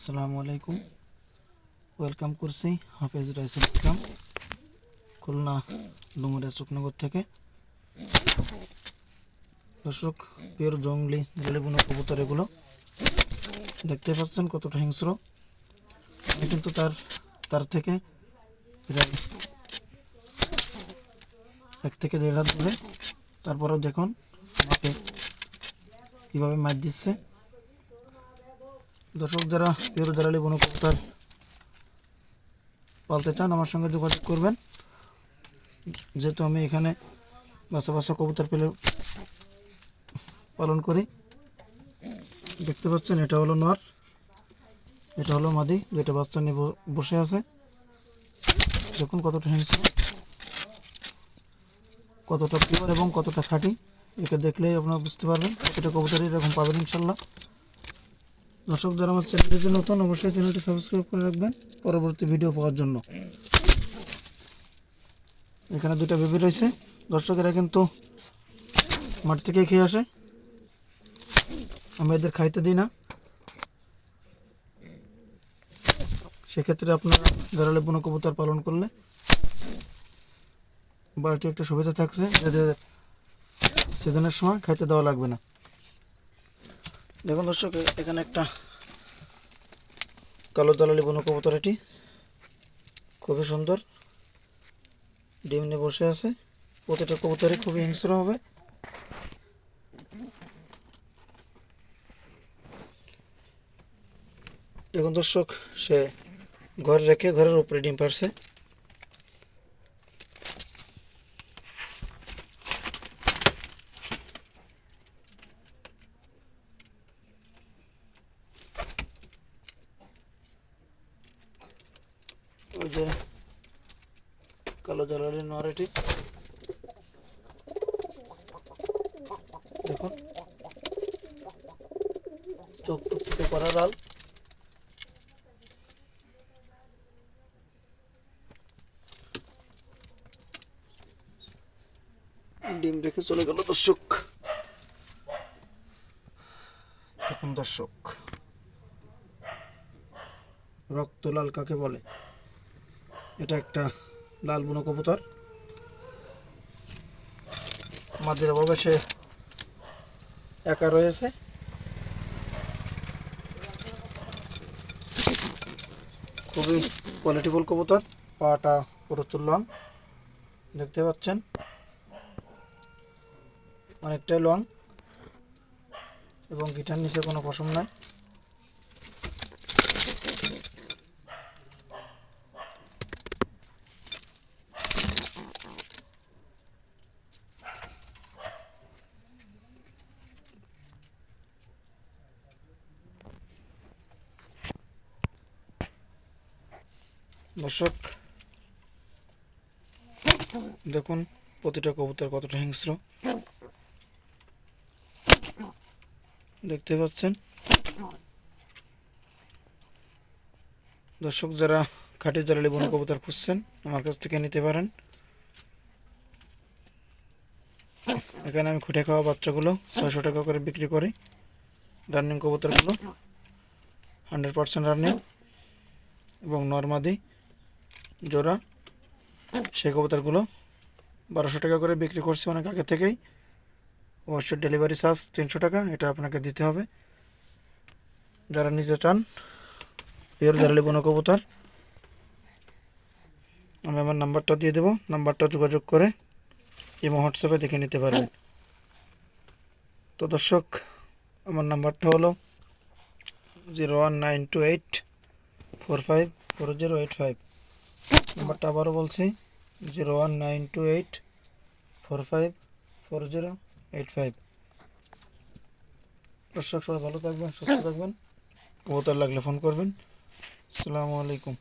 আসসালামু আলাইকুম। ওয়েলকাম করছি হাফেজ রাইসুল ইসলাম, খুলনা ডুমুরিয়া চুকনগর থেকে। দর্শক, পিওর জঙ্গলি জেলেবুনো কবুতর এগুলো। দেখতে পাচ্ছেন কতটা হিংস্র। কিন্তু তার তার থেকে প্রায় এক থেকে দেড় হাত দূরে। তারপরেও দেখুন, আমাকে কীভাবে মার দিচ্ছে। দর্শক যারা পিওর দালালি বন কবুতর পালতে চান, আমার সঙ্গে যোগাযোগ করবেন। যেহেতু আমি এখানে বাসা বাসা কবুতর পেলে পালন করি, দেখতে পাচ্ছেন, এটা হলো নর, এটা হলো মাদি যেটা বাচ্চা নিয়ে বসে আছে। দেখুন কতটা হিংস্র কতটা পিওর এবং কতটা খাঁটি। একে দেখলেই আপনারা বুঝতে পারবেন প্রতিটা কবুতরই এরকম পাবেন, ইনশাল্লাহ। দর্শক যারা আমার চ্যানেলটি নতুন, অবশ্যই চ্যানেলটি সাবস্ক্রাইব করে রাখবেন পরবর্তী ভিডিও পাওয়ার জন্য। এখানে দুটো বেবি রয়েছে। দর্শকেরা কিন্তু মাঠ থেকে খেয়ে আসে। আমি এদের খাইতে দিই না। সেক্ষেত্রে আপনারা দাঁড়ালে বন কবুতর পালন করলে বাড়িটি একটা সুবিধা থাকছে। যাদের সিজনের সময় খাইতে দেওয়া লাগবে না। দেখুন দর্শক, এখানে একটা কালো দালালি বন কবুতর এটি। খুবই সুন্দর। ডিম নিয়ে বসে আছে। প্রতিটা কবুতরই খুবই হিংস্র হবে। দেখুন দর্শক, সে ঘরে রেখে ঘরের উপরে ডিম পারছে ওই যে কালো জ্বালালি নোয়ার এটি। দেখুন। চোখ টুক থেকে করা লাল। ডিম রেখে চলে গেল দর্শক। দেখুন দর্শক। রক্ত লাল কাকে বলে? এটা একটা লাল বুনো কবুতর। মাদের অভাবে সে একা রয়েছে। খুবই কোয়ালিটিফুল কবুতর, পাটা প্রচুর লং দেখতে পাচ্ছেন। অনেকটাই লং এবং গিটার নিচে কোনো পশম নাই। দর্শক, দেখুন প্রতিটা কবুতর কতটা হিংস্র। দেখতে পাচ্ছেন? দর্শক, যারা খাঁটি জালালি বন কবুতর খুঁজছেন, আমার কাছ থেকে নিতে পারেন। এখানে আমি খুঁটে খাওয়া বাচ্চাগুলো ছয়শো টাকা করে বিক্রি করি, রানিং কবুতরগুলো। হান্ড্রেড পার্সেন্ট রানিং এবং নর্মাদি। জোড়া। সেই কবুতরগুলো বারোশো টাকা করে বিক্রি করছি অনেক আগে থেকেই। অবশ্যই ডেলিভারি চার্জ তিনশো টাকা, এটা আপনাকে দিতে হবে। যারা নিতে চান, পিওর জারালি বনো কবুতর, আমি আমার নাম্বারটা দিয়ে দেবো। নাম্বারটা যোগাযোগ করে ইমো, হোয়াটসঅ্যাপে দেখে নিতে পারবেন। তো দর্শক, আমার নাম্বারটা হলো zero one nine two eight four five four zero eight five. নাম্বারটা আবারও বলছি, zero one nine two eight four five four zero eight five. দর্শক, সবাই ভালো থাকবেন, সুস্থ থাকবেন। কবুতর লাগলে ফোন করবেন। আসসালামু আলাইকুম।